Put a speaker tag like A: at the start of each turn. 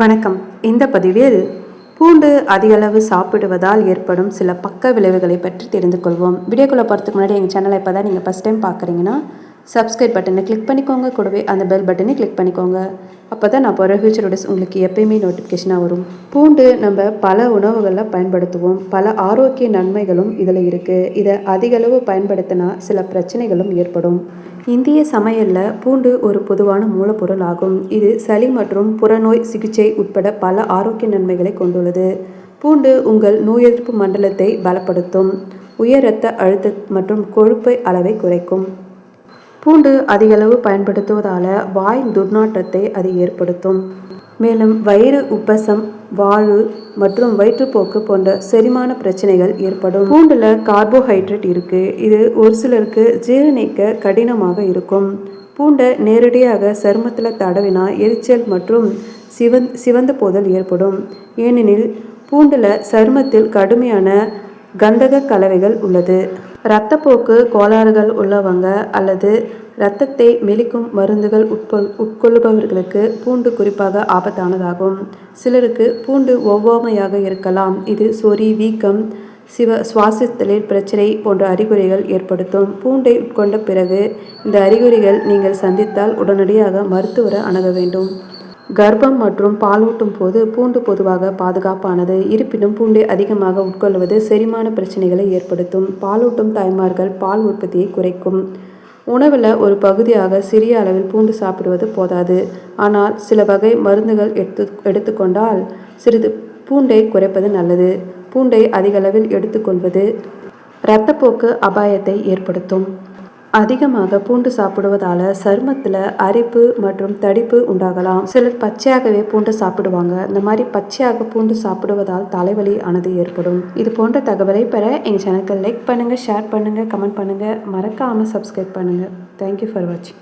A: வணக்கம். இந்த பதிவில் பூண்டு அதிகளவு சாப்பிடுவதால் ஏற்படும் சில பக்க விளைவுகளை பற்றி தெரிந்து கொள்வோம். வீடியோக்குள்ளே போகிறதுக்கு முன்னாடி எங்கள் சேனலை இப்போ தான் நீங்கள் ஃபஸ்ட் டைம் பார்க்குறீங்கன்னா சப்ஸ்கிரைப் பட்டனை கிளிக் பண்ணிக்கோங்க. கூடவே அந்த பெல் பட்டனை கிளிக் பண்ணிக்கோங்க. அப்போ தான் நான் போகிற ஃபியூச்சர் வீடியோஸ் உங்களுக்கு எப்பயுமே நோட்டிஃபிகேஷனாக வரும். பூண்டு நம்ம பல உணவுகளில் பயன்படுத்துவோம். பல ஆரோக்கிய நன்மைகளும் இதில் இருக்குது இதை அதிகளவு பயன்படுத்தினா சில பிரச்சனைகளும் ஏற்படும். இந்திய சமையலில் பூண்டு ஒரு பொதுவான மூலப்பொருள் ஆகும். இது சளி மற்றும் புறநோய் சிகிச்சை உட்பட பல ஆரோக்கிய நன்மைகளை கொண்டுள்ளது. பூண்டு உங்கள் நோய் எதிர்ப்பு மண்டலத்தை பலப்படுத்தும். உயர் இரத்த அழுத்த மற்றும் கொழுப்பை அளவை குறைக்கும். பூண்டு அதிகளவு பயன்படுத்துவதால் வாய் துர்நாற்றத்தை அது ஏற்படுத்தும். மேலும் வயிறு உப்பசம் வாழு மற்றும் வயிற்றுப்போக்கு போன்ற செரிமான பிரச்சனைகள் ஏற்படும். பூண்டில் கார்போஹைட்ரேட் இருக்குது இது ஒரு சிலருக்கு ஜீரணிக்க கடினமாக இருக்கும். பூண்டை நேரடியாக சருமத்தில் தடவினா எரிச்சல் மற்றும் சிவந் சிவந்த போதல் ஏற்படும். ஏனெனில் பூண்டில் சருமத்தில் கடுமையான கந்தக கலவைகள் உள்ளது. இரத்தப்போக்கு கோளாறுகள் உள்ளவங்க அல்லது இரத்தத்தை மெலிக்கும் மருந்துகள் உட்கொள் உட்கொள்பவர்களுக்கு பூண்டு குறிப்பாக ஆபத்தானதாகும். சிலருக்கு பூண்டு ஒவ்வாமையாக இருக்கலாம். இது சொறி வீக்கம் சிவ சுவாசத்தில் பிரச்சனை போன்ற அறிகுறிகள் ஏற்படுத்தும். பூண்டை உட்கொண்ட பிறகு இந்த அறிகுறிகள் நீங்கள் சந்தித்தால் உடனடியாக மருத்துவரை அணுக வேண்டும். கர்ப்பம் மற்றும் பாலூட்டும் போது பூண்டு பொதுவாக பாதுகாப்பானது. இருப்பினும் பூண்டை அதிகமாக உட்கொள்வது செரிமான பிரச்சனைகளை ஏற்படுத்தும். பாலூட்டும் தாய்மார்கள் பால் உற்பத்தியை குறைக்கும். உணவில் ஒரு பகுதியாக சிறிய அளவில் பூண்டு சாப்பிடுவது போதாது. ஆனால் சில வகை மருந்துகள் எடுத்து எடுத்துக்கொண்டால் சிறிது பூண்டை குறைப்பது நல்லது. பூண்டை அதிகளவில் எடுத்துக்கொள்வது இரத்தப்போக்கு அபாயத்தை ஏற்படுத்தும். அதிகமாக பூண்டு சாப்பிடுவதால சருமத்தில் அரிப்பு மற்றும் தடிப்பு உண்டாகலாம். சிலர் பச்சையாகவே பூண்டு சாப்பிடுவாங்க. இந்த மாதிரி பச்சையாக பூண்டு சாப்பிடுவதால் தலைவலி ஆனது ஏற்படும். இது போன்ற தகவலை பெற எங்கள் சேனலுக்கு லைக் பண்ணுங்கள் ஷேர் பண்ணுங்கள் கமெண்ட் பண்ணுங்கள் மறக்காமல் சப்ஸ்கிரைப் பண்ணுங்கள் தேங்க்யூ ஃபார் வாட்சிங்